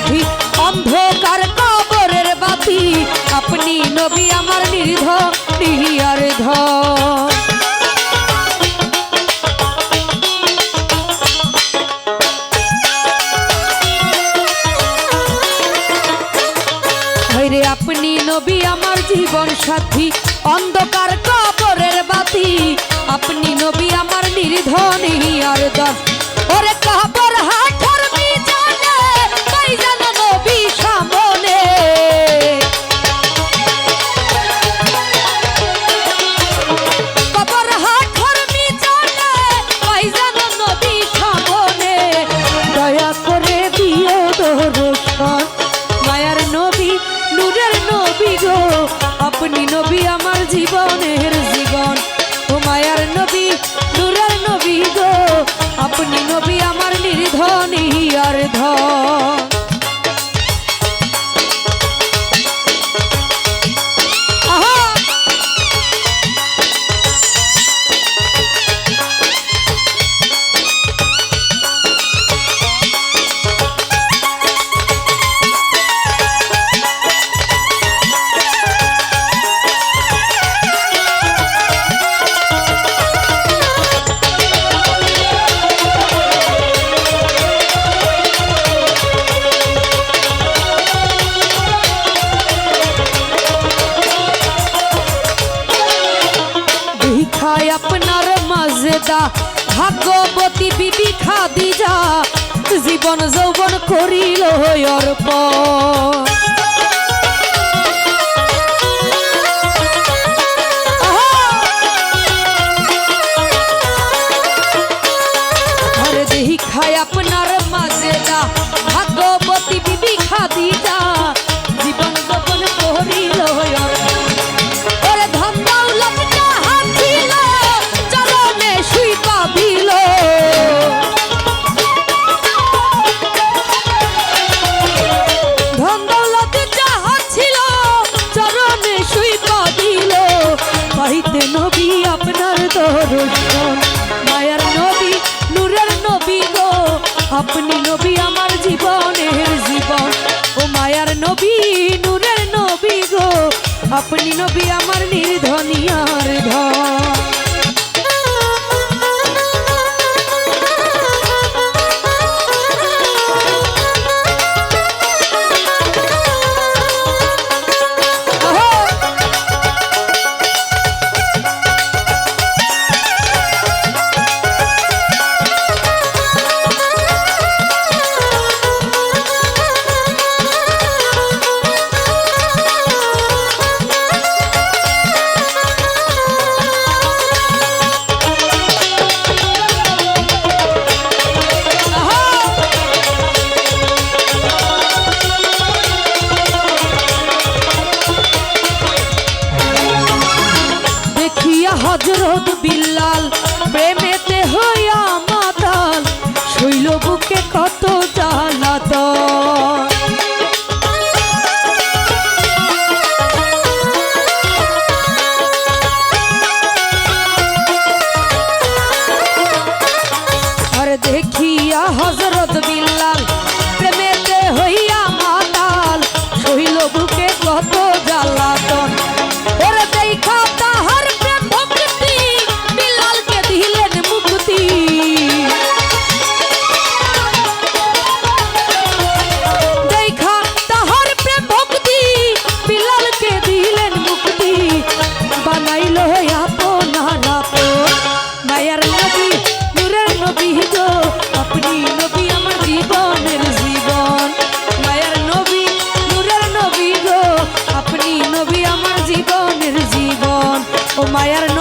সাথী অন্ধকার কবরের বাতি। আপনি নবী আমার নির্ধ নিহিয়ার ধন রে আপনি নবী আমার জীবন সাথী, অন্ধকার কবরের বাতি। আপনি নবী আমার নির্ধনী আর দন ওরে কবর হাঠর ভিখায় আপনার মাজেদা ভাগ্যবতী বিবি খাদিজা জীবন যৌবন করিল অর্পণ। দর্শন মায়ার নবী, নূরের নবী গো। আপনি নবী আমার জীবনের জীবন। ও মায়ার নবী, নূরের নবী গো। আপনি নবী আমার নির্ধনিয়ার Umayar no.